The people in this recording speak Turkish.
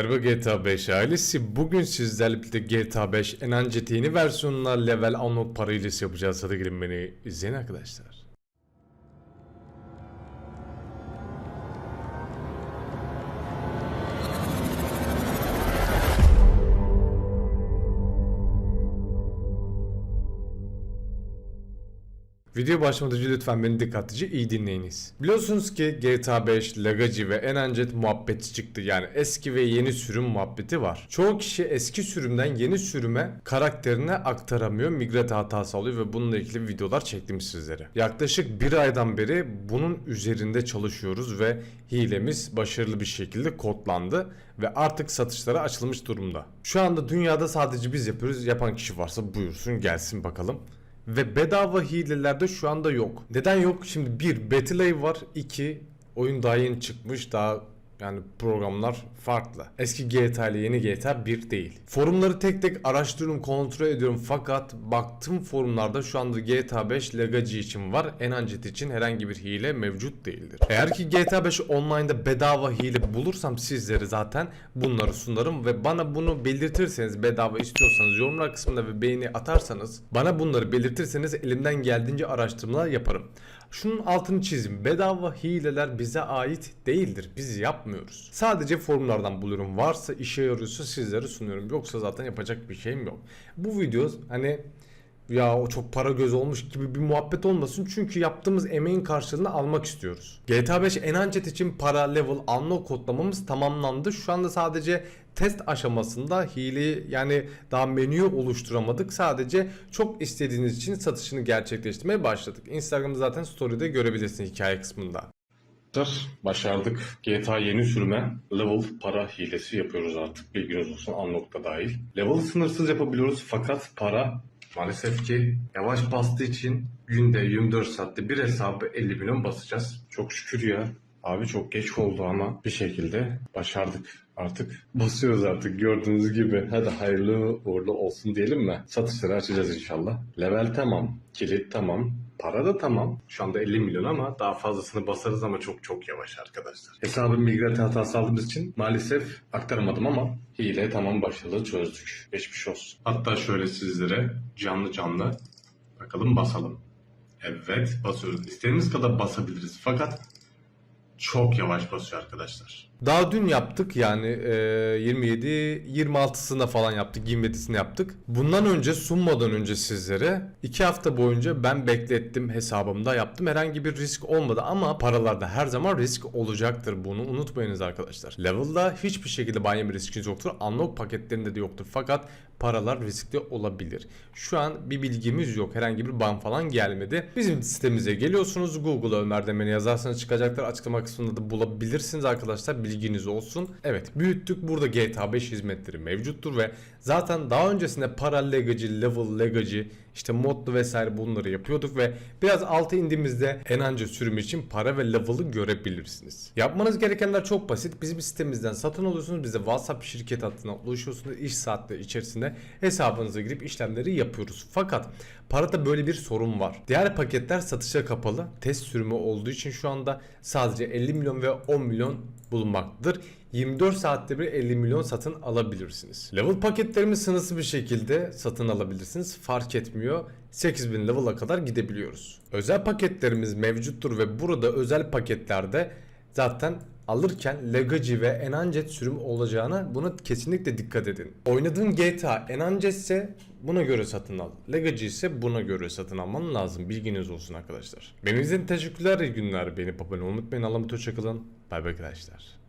Merhaba GTA 5 ailesi. Bugün sizlerle birlikte GTA 5 Enancet yeni versiyonuna level unlock parayla yapacağız. Hadi gelin beni izleyin arkadaşlar. Video başlamadan önce lütfen beni dikkatlice iyi dinleyiniz. Biliyorsunuz ki GTA 5, Legacy ve Enancet muhabbeti çıktı. Yani eski ve yeni sürüm muhabbeti var. Çoğu kişi eski sürümden yeni sürüme karakterine aktaramıyor. Migrate hatası oluyor ve bununla ilgili videolar çektim sizlere. Yaklaşık bir aydan beri bunun üzerinde çalışıyoruz ve hilemiz başarılı bir şekilde kodlandı ve artık satışlara açılmış durumda. Şu anda dünyada sadece biz yapıyoruz. Yapan kişi varsa buyursun gelsin bakalım. Ve bedava hilelerde şu anda yok. Neden yok? Şimdi bir Battle var. iki oyun daha yeni çıkmış. Daha yani programlar farklı. Eski GTA ile yeni GTA bir değil. Forumları tek tek araştırıyorum, kontrol ediyorum fakat baktım forumlarda şu anda GTA 5 Legacy için var. Enancet için herhangi bir hile mevcut değildir. Eğer ki GTA 5 online'da bedava hile bulursam sizlere zaten bunları sunarım ve bana bunu belirtirseniz bedava istiyorsanız yorumlar kısmında ve beğeni atarsanız bana bunları belirtirseniz elimden geldiğince araştırmalar yaparım. Şunun altını çizeyim. Bedava hileler bize ait değildir. Biz yapmıyoruz. Sadece forumlardan buluyorum. Varsa işe yarıyorsa sizlere sunuyorum. Yoksa zaten yapacak bir şeyim yok. Bu video hani ya o çok para göz olmuş gibi bir muhabbet olmasın. Çünkü yaptığımız emeğin karşılığını almak istiyoruz. GTA 5 Enancet için para level unlock kodlamamız tamamlandı. Şu anda sadece test aşamasında hileyi yani daha menüyü oluşturamadık. Sadece çok istediğiniz için satışını gerçekleştirmeye başladık. Instagram'da zaten story'de görebilirsiniz hikaye kısmında. Başardık. GTA yeni sürüme level para hilesi yapıyoruz artık. Bilginiz olsun unlock'ta dahil. Level sınırsız yapabiliyoruz fakat para maalesef ki yavaş bastığı için günde 24 saatte bir hesabı 50 milyon basacağız. Çok şükür ya. Abi çok geç oldu ama bir şekilde başardık. Artık basıyoruz artık gördüğünüz gibi. Hadi hayırlı uğurlu olsun diyelim mi? Satışları açacağız inşallah. Level tamam. Kilit tamam. Para da tamam. Şu anda 50 milyon ama daha fazlasını basarız ama çok çok yavaş arkadaşlar. Hesabı migrate hatası aldığımız için maalesef aktaramadım ama hile tamam başarılı çözdük. Geçmiş olsun. Hatta şöyle sizlere canlı canlı bakalım basalım. Evet basıyoruz. İstediğimiz kadar basabiliriz. Fakat çok yavaş basıyor arkadaşlar. Daha dün yaptık yani e, 27 26'sına falan yaptık 27'sini yaptık. Bundan önce sunmadan önce sizlere 2 hafta boyunca ben beklettim hesabımda yaptım. Herhangi bir risk olmadı ama paralarda her zaman risk olacaktır. Bunu unutmayınız arkadaşlar. Level'da hiçbir şekilde banyo bir riskiniz yoktur. Unlock paketlerinde de yoktur. Fakat paralar riskli olabilir. Şu an bir bilgimiz yok. Herhangi bir ban falan gelmedi. Bizim sitemize geliyorsunuz. Google'a Ömer Demir'i yazarsanız çıkacaktır. Açıklama kısmında da bulabilirsiniz arkadaşlar. Bilginiz olsun. Evet büyüttük. Burada GTA 5 hizmetleri mevcuttur ve zaten daha öncesinde para legacy, level legacy, işte modlu vesaire bunları yapıyorduk ve biraz altı indiğimizde Enanca sürümü için para ve level'ı görebilirsiniz. Yapmanız gerekenler çok basit. Bizim sitemizden satın alıyorsunuz. Bize WhatsApp şirket hattına ulaşıyorsunuz. İş saatleri içerisinde hesabınıza girip işlemleri yapıyoruz. Fakat parada böyle bir sorun var. Diğer paketler satışa kapalı. Test sürümü olduğu için şu anda sadece 50 milyon ve 10 milyon bulunmaktadır. 24 saatte bir 50 milyon satın alabilirsiniz. Level paketlerimiz sınırsız bir şekilde satın alabilirsiniz. Fark etmiyor. 8000 level'a kadar gidebiliyoruz. Özel paketlerimiz mevcuttur ve burada özel paketlerde zaten alırken Legacy ve Enancet sürüm olacağına buna kesinlikle dikkat edin. Oynadığın GTA Enancet ise buna göre satın al. Legacy ise buna göre satın alman lazım. Bilginiz olsun arkadaşlar. Beni izlediğiniz için teşekkürler. İyi günler. Beni abone unutmayın. Allah'a emanet hoşçakalın. Bay bay arkadaşlar.